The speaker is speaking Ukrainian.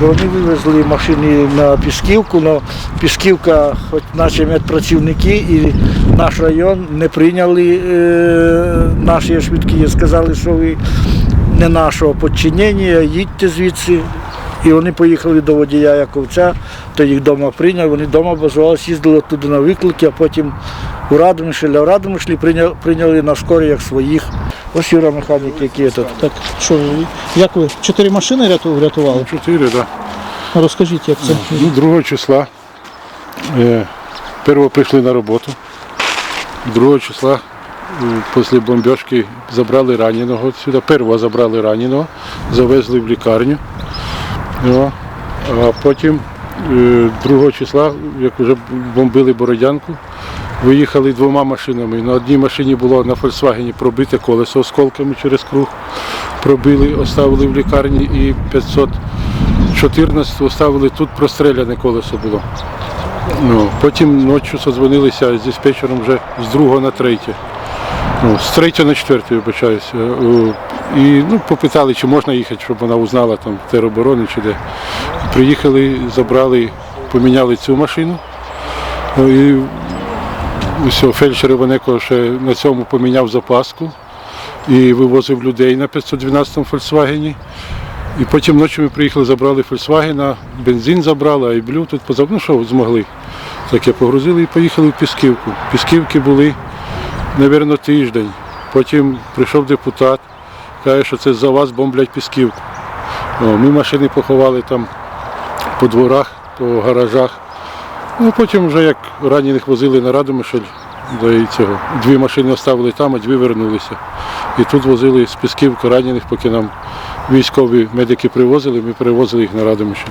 Вони вивезли машини на Пісківку, але Пісківка, хоч наші медпрацівники і наш район не прийняли е, наші швидкі, сказали, що ви не нашого підчинення, їдьте звідси. І вони поїхали до водія Яковця, то їх вдома прийняв, вони вдома базувалися, їздили туди на виклики, а потім у Радомишлі, а в Радомишлі прийняли, прийняли на скорі як своїх. Ось Юра механік, який тут. Так, що, як ви? Чотири машини врятували? Чотири, так. Розкажіть, як це? Ну, 2 числа. Е, перво прийшли на роботу. 2 числа е, після бомбіжки забрали раненого сюди. Перво забрали раненого, завезли в лікарню. О, а потім е, 2 числа, як вже бомбили Бородянку, виїхали двома машинами. На одній машині було на Volkswagen пробите колесо осколками через круг. Пробили, оставили в лікарні і 514 оставили тут простреляне колесо було. Ну, потім ночі созвонилися з диспетчером вже з 2 на 3. Ну, з 3 на 4, вибачаюся. І ну, попитали, чи можна їхати, щоб вона узнала там тероборони чи де. Приїхали, забрали, поміняли цю машину. Ну, і все, фельдшер Іваненко ще на цьому поміняв запаску і вивозив людей на 512-му Volkswagen. І потім ночі ми приїхали, забрали Volkswagen, бензин забрали, айблю тут позав... ну що змогли. Таке погрузили і поїхали в Пісківку. Пісківки були, мабуть, тиждень. Потім прийшов депутат, каже, що це за вас бомблять Пісківку. Ми машини поховали там по дворах, по гаражах. Ну, потім вже як ранених возили на Радомишль, до цього. Дві машини оставили там, а дві вернулися. І тут возили з Пісківки ранених, поки нам військові медики привозили, ми перевозили їх на Радомишль.